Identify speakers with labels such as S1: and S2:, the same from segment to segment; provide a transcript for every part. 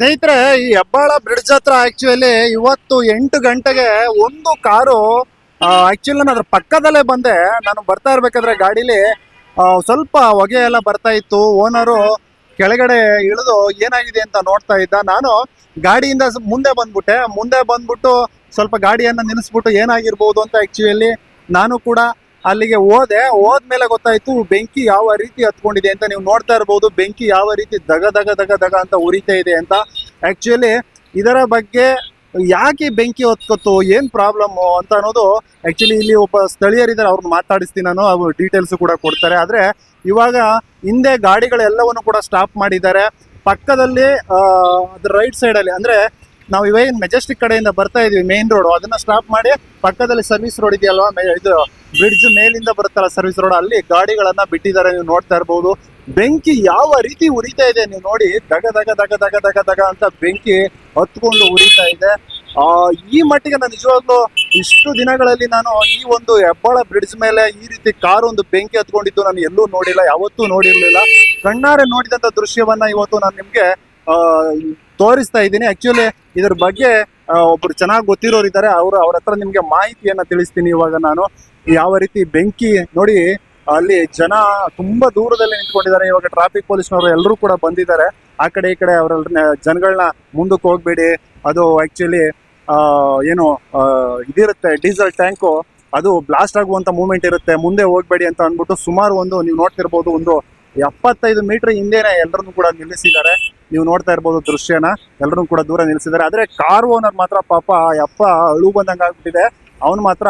S1: ಸ್ನೇಹಿತರೆ, ಈ ಹೆಬ್ಬಾಳ ಬ್ರಿಡ್ಜ್ ಹತ್ರ ಆಕ್ಚುಲಿ ಇವತ್ತು ಎಂಟು ಗಂಟೆಗೆ ಒಂದು ಕಾರು ಆಕ್ಚುಲಿ ನಾನು ಅದ್ರ ಪಕ್ಕದಲ್ಲೇ ಬಂದೆ. ನಾನು ಬರ್ತಾ ಇರ್ಬೇಕಾದ್ರೆ ಗಾಡಿಲಿ ಸ್ವಲ್ಪ ಹೊಗೆ ಎಲ್ಲ ಬರ್ತಾ ಇತ್ತು. ಓನರು ಕೆಳಗಡೆ ಇಳಿದು ಏನಾಗಿದೆ ಅಂತ ನೋಡ್ತಾ ಇದ್ದ. ನಾನು ಗಾಡಿಯಿಂದ ಮುಂದೆ ಬಂದ್ಬಿಟ್ಟೆ. ಮುಂದೆ ಬಂದ್ಬಿಟ್ಟು ಸ್ವಲ್ಪ ಗಾಡಿಯನ್ನ ನಿಲ್ಲಿಸ್ಬಿಟ್ಟು ಏನಾಗಿರ್ಬೋದು ಅಂತ ಆಕ್ಚುಲಿ ನಾನು ಕೂಡ ಅಲ್ಲಿಗೆ ಹೋದೆ, ಹೋದ್ಮೇಲೆ ಗೊತ್ತಾಯ್ತು ಬೆಂಕಿ ಯಾವ ರೀತಿ ಹತ್ಕೊಂಡಿದೆ ಅಂತ ನೀವು ನೋಡ್ತಾ ಇರ್ಬೋದು. ಬೆಂಕಿ ಯಾವ ರೀತಿ ದಗ ದಗ ದಗ ದಗ ಅಂತ ಉರಿತಾ ಇದೆ ಅಂತ. ಆಕ್ಚುಲಿ ಇದರ ಬಗ್ಗೆ ಯಾಕೆ ಬೆಂಕಿ ಹೊತ್ಕೊತ್ತು, ಏನ್ ಪ್ರಾಬ್ಲಮ್ ಅಂತ ಅನ್ನೋದು ಆಕ್ಚುಲಿ ಇಲ್ಲಿ ಒಬ್ಬ ಸ್ಥಳೀಯರಿದ್ದಾರೆ, ಅವ್ರನ್ನ ಮಾತಾಡಿಸ್ತೀನಿ ನಾನು, ಅವ್ರು ಡೀಟೇಲ್ಸ್ ಕೂಡ ಕೊಡ್ತಾರೆ. ಆದ್ರೆ ಇವಾಗ ಹಿಂದೆ ಗಾಡಿಗಳೆಲ್ಲವನ್ನು ಕೂಡ ಸ್ಟಾಪ್ ಮಾಡಿದ್ದಾರೆ. ಪಕ್ಕದಲ್ಲಿ ಅದ್ರ ರೈಟ್ ಸೈಡ್ ಅಲ್ಲಿ, ಅಂದ್ರೆ ನಾವು ಇವಾಗ ಮೆಜೆಸ್ಟಿಕ್ ಕಡೆಯಿಂದ ಬರ್ತಾ ಇದೀವಿ ಮೇನ್ ರೋಡ್ ಅದನ್ನ ಸ್ಟಾಪ್ ಮಾಡಿ ಪಕ್ಕದಲ್ಲಿ ಸರ್ವಿಸ್ ರೋಡ್ ಇದೆಯಲ್ವಾ ಇದು ಬ್ರಿಡ್ಜ್ ಮೇಲಿಂದ ಬರುತ್ತಲ್ಲ ಸರ್ವಿಸ್ ರೋಡ್ ಅಲ್ಲಿ ಗಾಡಿಗಳನ್ನ ಬಿಟ್ಟಿದ್ದಾರೆ ನೀವು ನೋಡ್ತಾ ಇರ್ಬೋದು. ಬೆಂಕಿ ಯಾವ ರೀತಿ ಉರಿತಾ ಇದೆ ನೀವು ನೋಡಿ ದಗ ದಗ ದಗ ದಗ ದಗ ದಗ ಅಂತ ಬೆಂಕಿ ಹತ್ಕೊಂಡು ಉರಿತಾ ಇದೆ. ಆ ಈ ಮಟ್ಟಿಗೆ ನಾನು ನಿಜವಾಗ್ಲೂ ಇಷ್ಟು ದಿನಗಳಲ್ಲಿ ನಾನು ಈ ಒಂದು ಹೆಬ್ಬಾಳ ಬ್ರಿಡ್ಜ್ ಮೇಲೆ ಈ ರೀತಿ ಕಾರ್ ಒಂದು ಬೆಂಕಿ ಹತ್ಕೊಂಡಿದ್ದು ನಾನು ಎಲ್ಲೂ ನೋಡಿಲ್ಲ ಯಾವತ್ತೂ ನೋಡಿರ್ಲಿಲ್ಲ. ಕಣ್ಣಾರೆ ನೋಡಿದಂತ ದೃಶ್ಯವನ್ನ ಇವತ್ತು ನಾನು ನಿಮ್ಗೆ ಆ, ತೋರಿಸ್ತಾ ಇದ್ದೀನಿ. ಆಕ್ಚುಲಿ ಇದ್ರ ಬಗ್ಗೆ ಒಬ್ರು ಚೆನ್ನಾಗಿ ಗೊತ್ತಿರೋರು ಇದ್ದಾರೆ. ಅವರು ಅವ್ರ ಹತ್ರ ನಿಮ್ಗೆ ಮಾಹಿತಿಯನ್ನ ತಿಳಿಸ್ತೀನಿ ಇವಾಗ ನಾನು. ಯಾವ ರೀತಿ ಬೆಂಕಿ ನೋಡಿ, ಅಲ್ಲಿ ಜನ ತುಂಬಾ ದೂರದಲ್ಲಿ ನಿಂತ್ಕೊಂಡಿದ್ದಾರೆ. ಇವಾಗ ಟ್ರಾಫಿಕ್ ಪೊಲೀಸ್ನವರು ಎಲ್ಲರೂ ಕೂಡ ಬಂದಿದ್ದಾರೆ. ಆ ಕಡೆ ಈ ಕಡೆ ಅವರ ಜನಗಳನ್ನ ಮುಂದಕ್ಕೆ ಹೋಗ್ಬೇಡಿ. ಅದು ಆಕ್ಚುಲಿ ಏನು ಇದಿರುತ್ತೆ ಡೀಸೆಲ್ ಟ್ಯಾಂಕು ಅದು ಬ್ಲಾಸ್ಟ್ ಆಗುವಂತ ಮೂಮೆಂಟ್ ಇರುತ್ತೆ. ಮುಂದೆ ಹೋಗ್ಬೇಡಿ ಅಂತ ಅಂದ್ಬಿಟ್ಟು ಸುಮಾರು ಒಂದು, ನೀವು ನೋಡ್ತಿರ್ಬೋದು, ಒಂದು ಎಪ್ಪತ್ತೈದು ಮೀಟರ್ ಹಿಂದೆನೆ ಎಲ್ಲರನ್ನು ಕೂಡ ನಿಲ್ಲಿಸಿದ್ದಾರೆ. ನೀವು ನೋಡ್ತಾ ಇರ್ಬೋದು ದೃಶ್ಯನ ಎಲ್ಲರೂ ಕೂಡ ದೂರ ನಿಲ್ಲಿಸಿದ್ದಾರೆ. ಆದ್ರೆ ಕಾರ್ ಓನರ್ ಮಾತ್ರ ಪಾಪ ಅಪ್ಪ ಅಳು ಬಂದಂಗೆ ಆಗ್ಬಿಟ್ಟಿದೆ. ಅವನು ಮಾತ್ರ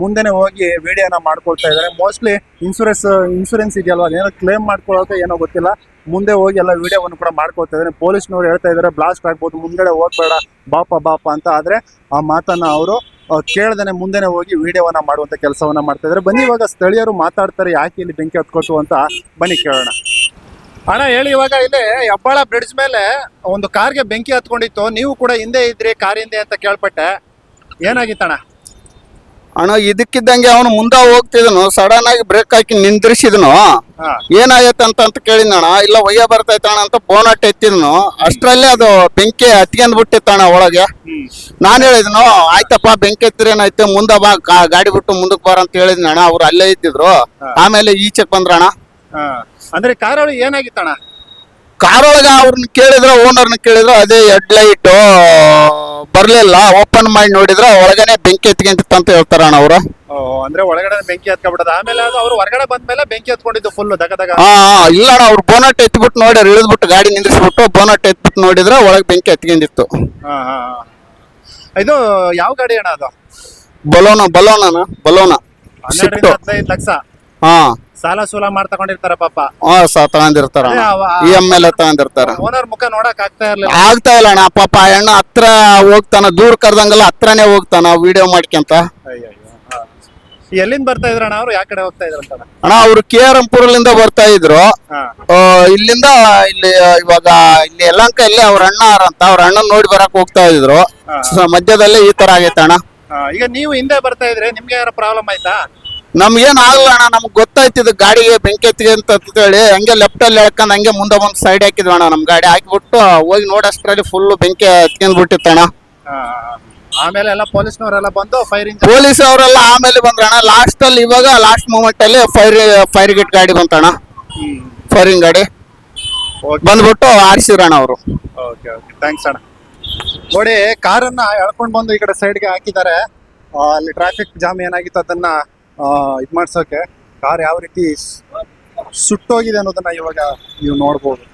S1: ಮುಂದೆನೆ ಹೋಗಿ ವಿಡಿಯೋನ ಮಾಡ್ಕೊಳ್ತಾ ಇದ್ದಾರೆ. ಮೋಸ್ಟ್ಲಿ ಇನ್ಸೂರೆನ್ಸ್ ಇನ್ಸೂರೆನ್ಸ್ ಇದೆಯಲ್ವಾ? ಅದೇನೋ ಕ್ಲೇಮ್ ಮಾಡ್ಕೊಳ್ಳೋಕೆ ಏನೋ ಗೊತ್ತಿಲ್ಲ. ಮುಂದೆ ಹೋಗಿ ಎಲ್ಲ ವಿಡಿಯೋವನ್ನು ಕೂಡ ಮಾಡ್ಕೊಳ್ತಾ ಇದ್ದಾರೆ. ಪೊಲೀಸ್ನವ್ರು ಹೇಳ್ತಾ ಇದ್ದಾರೆ ಬ್ಲಾಸ್ಟ್ ಆಗ್ಬೋದು, ಮುಂದ್ಗಡೆ ಹೋಗ್ಬೇಡ, ಬಾಪ ಬಾಪ ಅಂತ. ಆದ್ರೆ ಆ ಮಾತನ್ನ ಅವರು ಕೇಳ್ದೇನೆ ಮುಂದೆನೆ ಹೋಗಿ ವಿಡಿಯೋವನ್ನ ಮಾಡುವಂತ ಕೆಲಸವನ್ನ ಮಾಡ್ತಾ ಇದ್ದಾರೆ ಬನ್ನಿ, ಇವಾಗ ಸ್ಥಳೀಯರು ಮಾತಾಡ್ತಾರೆ, ಯಾಕೆ ಇಲ್ಲಿ ಬೆಂಕಿ ಹತ್ಕೊತು ಅಂತ ಬನ್ನಿ ಕೇಳೋಣ. ಅಣ್ಣ, ಹೇಳಿ, ಇವಾಗ ಇಲ್ಲಿ ಹೆಬ್ಬಾಳ ಬ್ರಿಡ್ಜ್ ಮೇಲೆ ಒಂದು ಕಾರ್ಗೆ ಬೆಂಕಿ ಹತ್ಕೊಂಡಿತ್ತು. ನೀವು ಕೂಡ ಹಿಂದೆ ಇದ್ರಿ, ಕಾರ್ ಹಿಂದೆ ಅಂತ ಕೇಳ್ಪಟ್ಟೆ. ಏನಾಗಿತ್ತಣ್ಣ?
S2: ಅಣ್ಣ ಇದಕ್ಕಿದ್ದಂಗೆ ಅವನು ಮುಂದೆ ಹೋಗ್ತಿದನು. ಸಡನ್ ಆಗಿ ಬ್ರೇಕ್ ಹಾಕಿ ನಿಂದ್ರಿಸಿದನು. ಏನಾಗೈತೆ ಅಂತ ಅಂತ ಕೇಳಿದಣ ಇಲ್ಲ ಒಯ್ಯ ಬರ್ತೈತಣ ಅಂತ ಬೋನಟ್ ಎತ್ತಿದನು. ಅಷ್ಟರಲ್ಲೇ ಅದು ಬೆಂಕಿ ಹತ್ಕೊಂಡ್ ಬಿಟ್ಟಿತ್ತಣ್ಣ ಒಳಗೆ. ನಾನು ಹೇಳಿದ್ನು ಆಯ್ತಪ್ಪ ಬೆಂಕಿ ಎತ್ತಿರೇನಾಯ್ತು ಮುಂದೆ ಬಾ ಗಾಡಿ ಬಿಟ್ಟು ಮುಂದಕ್ಕೆ ಬಾರ ಅಂತ ಹೇಳಿದ್ನಣ ಅವ್ರು ಅಲ್ಲೇ ಇದ್ದಿದ್ರು. ಆಮೇಲೆ ಈಚೆಕ್
S1: ಬಂದ್ರಣ ಅಂದ್ರೆ ಕಾರೊಳಗೆ ಒಳಗೆ ಏನಾಗಿತ್ತಣ್ಣ?
S2: ಕಾರ್ ಒಳಗ ಅವ್ರನ್ನ ಕೇಳಿದ್ರ ಓನರ್ನ ಕೇಳಿದ್ರ ಅದೇ ಹೆಡ್ ಲೈಟ್ ಬರ್ಲಿಲ್ಲ ಓಪನ್ ಮಾಡಿ ನೋಡಿದ್ರೆ ಒಳಗನೆ ಬೆಂಕಿ ಎತ್ಕೊಂತಿತ್ತು ಅಂತ ಹೇಳ್ತಾರಣ್ಣ ಅವರು.
S1: ಓ, ಅಂದ್ರೆ ಒಳಗಡೆ ಬೆಂಕಿ ಹತ್ಕೊಬಿಡೋದು ಆಮೇಲೆ ಅದು ಅವ್ರು ಹೊರಗಡೆ ಬಂದ್ಮೇಲೆ ಬೆಂಕಿ ಹತ್ಕೊಂಡಿದ್ದು ಫುಲ್ ದಗ ದಗ
S2: ಹಾ ಹಾ, ಇಲ್ಲಣ್ಣ ಅವ್ರು ಬೋನಟ್ ಎತ್ಬಿಟ್ಟು ನೋಡ್ಯಾರ ಇಳಿದ್ಬಿಟ್ಟು ಗಾಡಿ ನಿಂದ್ರಿಸ್ಬಿಟ್ಟು ಬೋನಟ್ ಎತ್ಬಿಟ್ಟು ನೋಡಿದ್ರೆ ಒಳಗೆ ಬೆಂಕಿ ಎತ್ಕೊಂಡಿತ್ತು.
S1: ಹಾ, ಹಾ, ಹಾ. ಇದು ಯಾವ ಗಾಡಿ ಅಣ್ಣ ಅದು?
S2: ಬಲೋನ ಬಲೋನ ಬಲೋನ.
S1: ಹನ್ನೆರಡರಿಂದ
S2: ಶಿಫ್ಟ್
S1: ಹದಿನೈದು ಲಕ್ಷ.
S2: ಹಾ.
S1: ಸಾಲ ಸೂಲ ಮಾಡ್ ತಗೊಂಡಿರ್ತಾರ ಪಾಪ.
S2: ಹಾ ಸ ತಗೊಂಡಿರ್ತಾರ. ಇ ಎಂ ಎಲ್ ತಗೊಂಡಿರ್ತಾರ.
S1: ಓನರ್ ಮುಖ ನೋಡಕ್ ಆಗ್ತಾ ಇರ್ಲಿಲ್ಲ.
S2: ಆಗ್ತಾ ಇಲ್ಲ ಅಣ್ಣ. ಪಾಪ ಆ ಅಣ್ಣ ಹತ್ರ ಹೋಗ್ತಾನ ದೂರ ಕರ್ದಂಗಲ್ಲ ಹತ್ರನೇ ಹೋಗ್ತಾನ. ವಿಡಿಯೋ ಮಾಡ್ಕೊಂತ.
S1: ಎಲ್ಲಿಂದ ಬರ್ತಾ ಇದ್ರಣ್ಣ ಅವ್ರು? ಯಾವ ಕಡೆ ಹೋಗ್ತಾ ಇದ್ರಂತ
S2: ಅಣ್ಣ ಅವ್ರು ಕೆ ಆರ್ ಪುರಲಿಂದ ಬರ್ತಾ ಇದ್ರು. ಆ, ಇಲ್ಲಿಂದ ಇಲ್ಲಿ ಇವಾಗ ಇಲ್ಲಿ ಯಲಹಂಕ ಇಲ್ಲೇ ಅವ್ರ ಅಣ್ಣ ಅಂತ ಅವ್ರ ಅಣ್ಣನ್ ನೋಡಿ ಬರಕ್ ಹೋಗ್ತಾ ಇದ್ರು. ಸ- ಮಧ್ಯದಲ್ಲೇ ಈ ತರ ಆಗೈತೆ ಅಣ್ಣ.
S1: ಈಗ ನೀವು ಹಿಂದೆ ಬರ್ತಾ ಇದ್ರೆ ನಿಮ್ಗೆ ಯಾರ ಪ್ರಾಬ್ಲಮ್ ಆಯ್ತಾ?
S2: ನಮ್ಗೇನ್ ಆಗಲ್ಲ ಅಣ್ಣ ನಮ್ಗೆ ಗೊತ್ತಾಯ್ತಿದ್ ಗಾಡಿಗೆ ಬೆಂಕಿ ಎತ್ತಿಗೆ ಅಂತ ಹೇಳಿ ಹಂಗೆ ಲೆಫ್ಟ್ ಅಲ್ಲಿ ಎಳ್ಕೊಂಡ್ ಹಂಗೆ ಮುಂದೆ ಒಂದು ಸೈಡ್ ಹಾಕಿದ್ವಿ ಅಣ್ಣ ನಮ್ಮ ಗಾಡಿ. ಹಾಕಿಬಿಟ್ಟು ಹೋಗಿ ನೋಡೋಷ್ಟರಲ್ಲಿ ಫುಲ್ ಬೆಂಕಿ ಬಿಟ್ಟಿತ್ತಣ್ಣ
S1: ಆಮೇಲೆ ಎಲ್ಲ ಪೊಲೀಸ್ನವರೆಲ್ಲ ಬಂದು ಫೈರಿಂಗ್
S2: ಪೊಲೀಸ್ ಅವರೆಲ್ಲ ಆಮೇಲೆ ಬಂದ್ರಣ ಲಾಸ್ಟ್ ಅಲ್ಲಿ ಇವಾಗ ಲಾಸ್ಟ್ ಮೂಮೆಂಟ್ ಅಲ್ಲಿ ಫೈರ್ ಫೈರ್ ಗೇಟ್ ಗಾಡಿ ಬಂತಣ್ಣ ಫೈರಿಂಗ್ ಗಾಡಿ. ಬಂದ್ಬಿಟ್ಟು ಆರಿಸಿರಣ್ಣ ಅವರು.
S1: ಓಕೆ ಓಕೆ ಥ್ಯಾಂಕ್ಸ್ ಅಣ್ಣ. ನೋಡಿ ಕಾರನ್ನ ಎಳ್ಕೊಂಡು ಬಂದು ಈ ಕಡೆ ಸೈಡ್ಗೆ ಹಾಕಿದ್ದಾರೆ. ಅಲ್ಲಿ ಟ್ರಾಫಿಕ್ ಜಾಮ್ ಏನಾಗಿತ್ತು ಅದನ್ನ ಇದು ಮಾಡ್ಸೋಕೆ ಕಾರ್ ಯಾವ ರೀತಿ ಸುಟ್ಟೋಗಿದೆ ಅನ್ನೋದನ್ನ ಇವಾಗ ನೀವು ನೋಡ್ಬೋದು.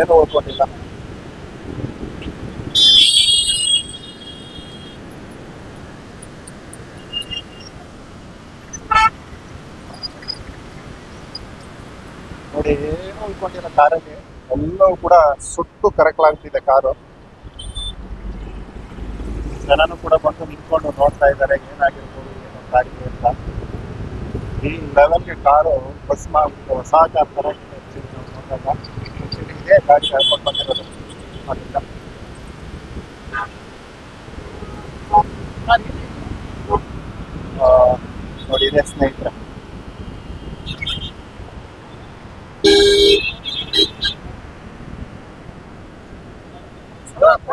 S1: ಏನು ಓದ್ಕೊಂಡಿಲ್ಲ ನೋಡಿ, ಏನು ಉಳ್ಕೊಂಡಿಲ್ಲ ಕಾರಲ್ಲಿ. ಎಲ್ಲವೂ ಕೂಡ ಸುಟ್ಟು ಕರಕಲಾಗ್ತಿದೆ ಕಾರು. ಜನನು ಕೂಡ ಬಂದು ನಿಂತ್ಕೊಂಡು ನೋಡ್ತಾ ಇದ್ದಾರೆ, ಏನಾಗಿರ್ಬೋದು, ಏನು ಆಗಿದೆ ಅಂತ. ಈ ಲೆವೆಲ್ಗೆ ಕಾರು ಬಸ್ ಮಾಡಿಬಿಟ್ಟು ಹೊಸ ಕಾರ್ ತರ ಇದೆ ಗಾಡಿ ಬಂದಿರೋದು. ನೋಡಿ, ಇದೆ ಸ್ನೇಹಿತರೆ.